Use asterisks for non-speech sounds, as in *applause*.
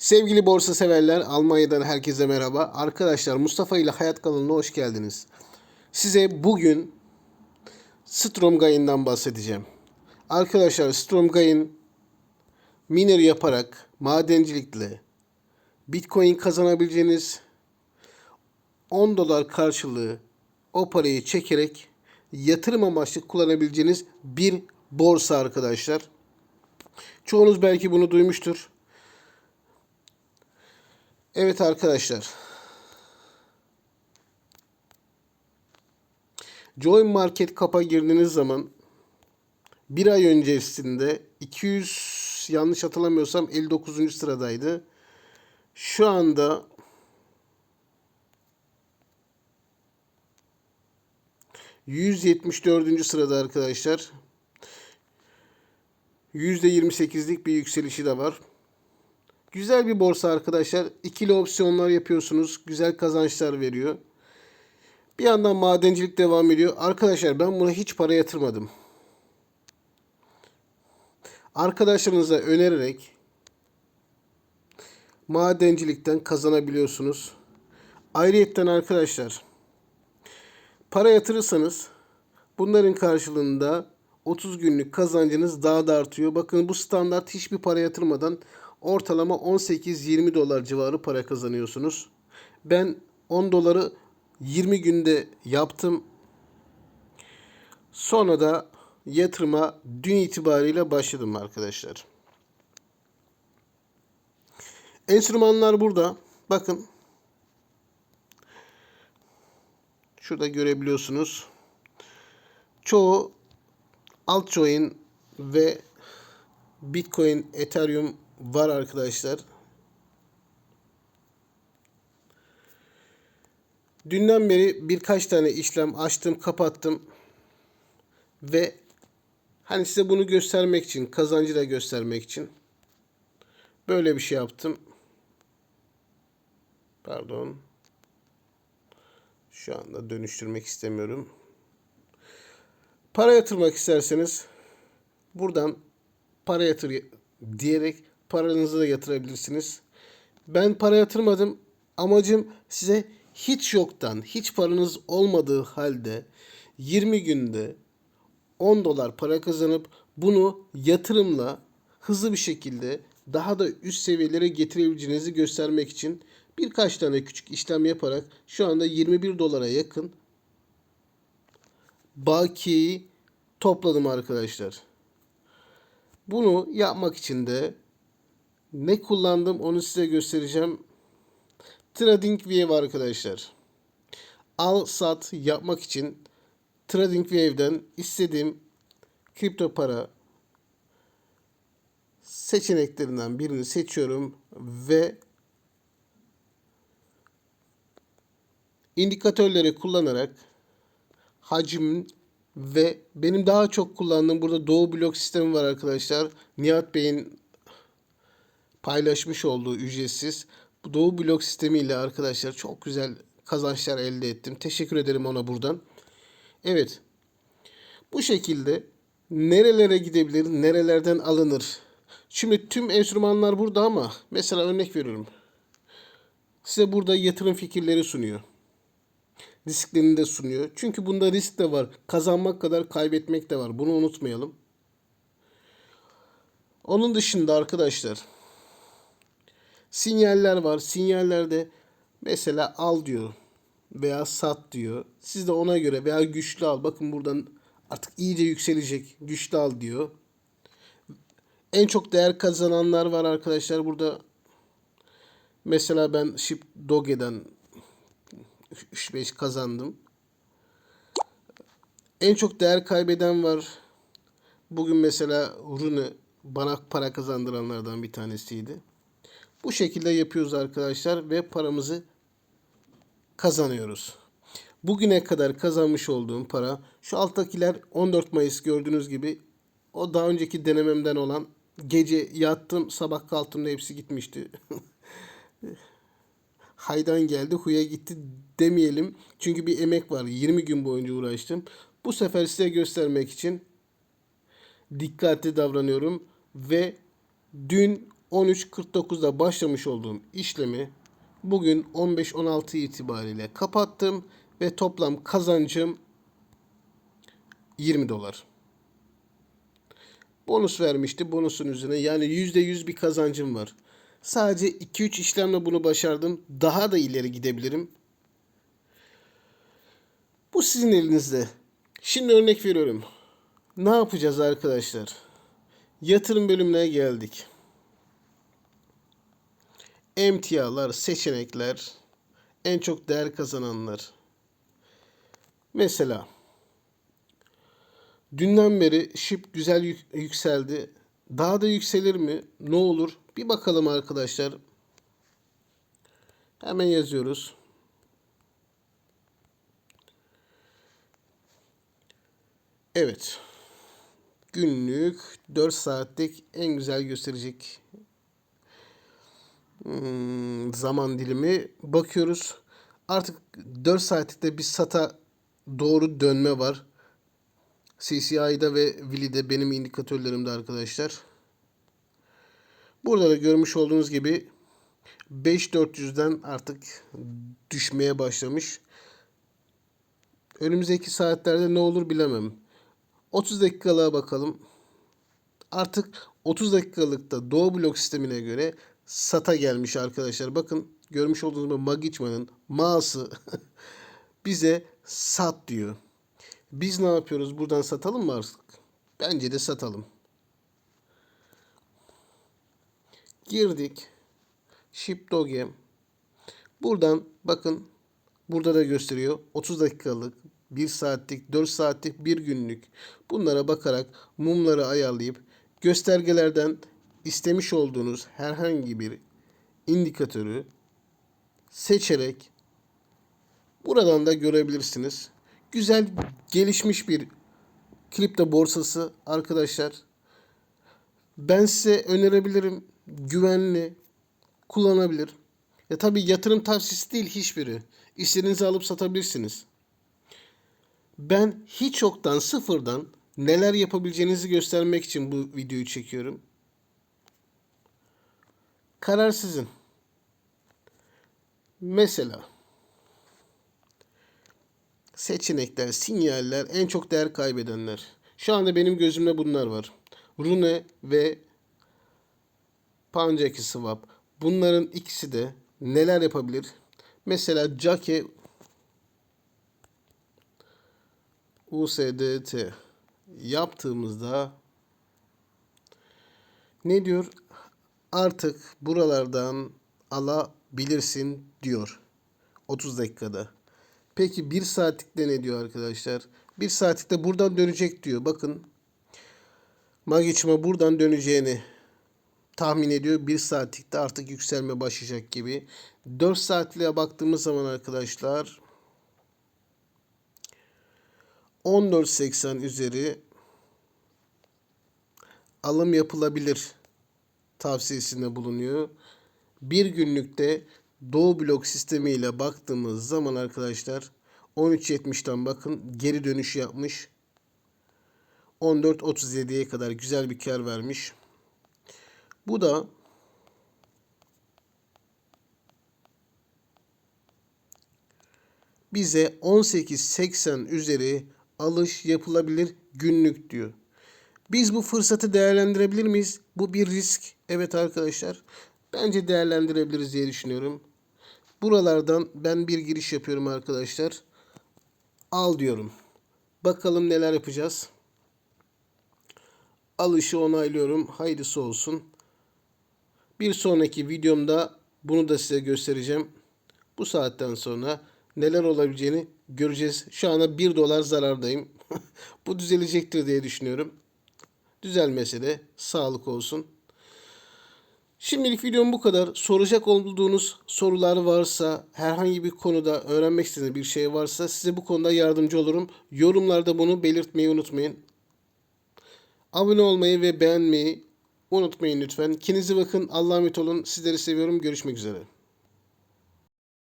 Sevgili borsa severler, Almanya'dan herkese merhaba. Arkadaşlar Mustafa ile Hayat kanalına hoş geldiniz. Size bugün Stromgain'den bahsedeceğim. Arkadaşlar Stromgain miner yaparak madencilikle Bitcoin kazanabileceğiniz 10 dolar karşılığı o parayı çekerek yatırım amaçlı kullanabileceğiniz bir borsa arkadaşlar. Çoğunuz belki bunu duymuştur. Evet arkadaşlar. Join Market Cap'a girdiğiniz zaman bir ay öncesinde 200 yanlış hatırlamıyorsam 59. sıradaydı. Şu anda ...174. sırada arkadaşlar. %28'lik bir yükselişi de var. Güzel bir borsa arkadaşlar. İkili opsiyonlar yapıyorsunuz. Güzel kazançlar veriyor. Bir yandan madencilik devam ediyor. Arkadaşlar ben buna hiç para yatırmadım. Arkadaşlarınıza önererek madencilikten kazanabiliyorsunuz. Ayrıyetten arkadaşlar para yatırırsanız bunların karşılığında 30 günlük kazancınız daha da artıyor. Bakın bu standart hiçbir para yatırmadan ortalama 18-20 dolar civarı para kazanıyorsunuz. Ben 10 doları 20 günde yaptım. Sonra da yatırıma dün itibariyle başladım arkadaşlar. Enstrümanlar burada. Bakın. Şurada görebiliyorsunuz. Çoğu altcoin ve Bitcoin, Ethereum var arkadaşlar. Dünden beri birkaç tane işlem açtım, kapattım. Ve hani size bunu göstermek için, kazancı da göstermek için böyle bir şey yaptım. Pardon. Şu anda dönüştürmek istemiyorum. Para yatırmak isterseniz buradan para yatır diyerek paranızı da yatırabilirsiniz. Ben para yatırmadım. Amacım size hiç yoktan, hiç paranız olmadığı halde 20 günde 10 dolar para kazanıp bunu yatırımla hızlı bir şekilde daha da üst seviyelere getirebileceğinizi göstermek için birkaç tane küçük işlem yaparak şu anda 21 dolara yakın bakiyeyi topladım arkadaşlar. Bunu yapmak için de ne kullandım onu size göstereceğim. TradingView arkadaşlar. Al sat yapmak için TradingView'den istediğim kripto para seçeneklerinden birini seçiyorum ve indikatörleri kullanarak hacmin ve benim daha çok kullandığım burada Doğu blok sistemi var arkadaşlar. Nihat Bey'in paylaşmış olduğu ücretsiz. Doğu blok sistemiyle arkadaşlar çok güzel kazançlar elde ettim. Teşekkür ederim ona buradan. Evet. Bu şekilde nerelere gidebilir, nerelerden alınır? Şimdi tüm enstrümanlar burada ama mesela örnek veriyorum. Size burada yatırım fikirleri sunuyor risklerini de sunuyor. Çünkü bunda risk de var. Kazanmak kadar kaybetmek de var. Bunu unutmayalım. Onun dışında arkadaşlar sinyaller var. Sinyallerde mesela al diyor veya sat diyor. Siz de ona göre veya güçlü al. Bakın buradan artık iyice yükselecek. Güçlü al diyor. En çok değer kazananlar var arkadaşlar. Burada mesela ben Ship Doge'den 3-5 kazandım. En çok değer kaybeden var. Bugün mesela Rune bana para kazandıranlardan bir tanesiydi. Bu şekilde yapıyoruz arkadaşlar ve paramızı kazanıyoruz. Bugüne kadar kazanmış olduğum para şu alttakiler 14 Mayıs gördüğünüz gibi o daha önceki denememden olan gece yattım sabah kalktığımda hepsi gitmişti. *laughs* haydan geldi huya gitti demeyelim. Çünkü bir emek var. 20 gün boyunca uğraştım. Bu sefer size göstermek için dikkatli davranıyorum ve dün 13.49'da başlamış olduğum işlemi bugün 15-16 itibariyle kapattım ve toplam kazancım 20 dolar. Bonus vermişti. Bonusun üzerine yani %100 bir kazancım var. Sadece 2-3 işlemle bunu başardım. Daha da ileri gidebilirim. Bu sizin elinizde. Şimdi örnek veriyorum. Ne yapacağız arkadaşlar? Yatırım bölümüne geldik. Emtialar, seçenekler, en çok değer kazananlar. Mesela dünden beri şip güzel yük- yükseldi. Daha da yükselir mi? Ne olur? Bir bakalım arkadaşlar. Hemen yazıyoruz. Evet. Günlük 4 saatlik en güzel gösterecek zaman dilimi bakıyoruz. Artık 4 saatlikte bir SATA doğru dönme var. CCI'da ve Willy'de benim indikatörlerimde arkadaşlar. Burada da görmüş olduğunuz gibi 5400'den artık düşmeye başlamış. Önümüzdeki saatlerde ne olur bilemem. 30 dakikalığa bakalım. Artık 30 dakikalıkta Doğu blok sistemine göre SATA gelmiş arkadaşlar. Bakın görmüş olduğunuz gibi Magichman'ın mağası *laughs* bize sat diyor. Biz ne yapıyoruz? Buradan satalım mı artık? Bence de satalım. Girdik. Ship Doge. Buradan bakın burada da gösteriyor. 30 dakikalık, 1 saatlik, 4 saatlik, 1 günlük. Bunlara bakarak mumları ayarlayıp göstergelerden istemiş olduğunuz herhangi bir indikatörü seçerek buradan da görebilirsiniz. Güzel gelişmiş bir kripto borsası arkadaşlar. Ben size önerebilirim. Güvenli, kullanabilir. Ya tabii yatırım tavsiyesi değil hiçbiri. İstediğinizi alıp satabilirsiniz. Ben hiç yoktan sıfırdan neler yapabileceğinizi göstermek için bu videoyu çekiyorum. Karar sizin. Mesela seçenekler, sinyaller, en çok değer kaybedenler. Şu anda benim gözümde bunlar var. Rune ve Pancaki Swap. Bunların ikisi de neler yapabilir? Mesela Jake USDT yaptığımızda ne diyor? Artık buralardan alabilirsin diyor. 30 dakikada. Peki 1 saatlikte ne diyor arkadaşlar? 1 saatlikte buradan dönecek diyor. Bakın Magichma buradan döneceğini tahmin ediyor. 1 saatlikte artık yükselme başlayacak gibi. 4 saatliğe baktığımız zaman arkadaşlar 14.80 üzeri alım yapılabilir tavsiyesinde bulunuyor. Bir günlükte Doğu blok sistemiyle baktığımız zaman arkadaşlar 13.70'ten bakın geri dönüş yapmış. 14.37'ye kadar güzel bir kar vermiş. Bu da bize 18.80 üzeri alış yapılabilir günlük diyor. Biz bu fırsatı değerlendirebilir miyiz? Bu bir risk. Evet arkadaşlar. Bence değerlendirebiliriz diye düşünüyorum. Buralardan ben bir giriş yapıyorum arkadaşlar. Al diyorum. Bakalım neler yapacağız. Alışı onaylıyorum. Hayırlısı olsun. Bir sonraki videomda bunu da size göstereceğim. Bu saatten sonra neler olabileceğini göreceğiz. Şu anda 1 dolar zarardayım. *laughs* Bu düzelecektir diye düşünüyorum. Düzelmese de sağlık olsun. Şimdilik videom bu kadar. Soracak olduğunuz sorular varsa, herhangi bir konuda öğrenmek istediğiniz bir şey varsa size bu konuda yardımcı olurum. Yorumlarda bunu belirtmeyi unutmayın. Abone olmayı ve beğenmeyi unutmayın lütfen. Kendinize bakın. Allah'a emanet olun. Sizleri seviyorum. Görüşmek üzere.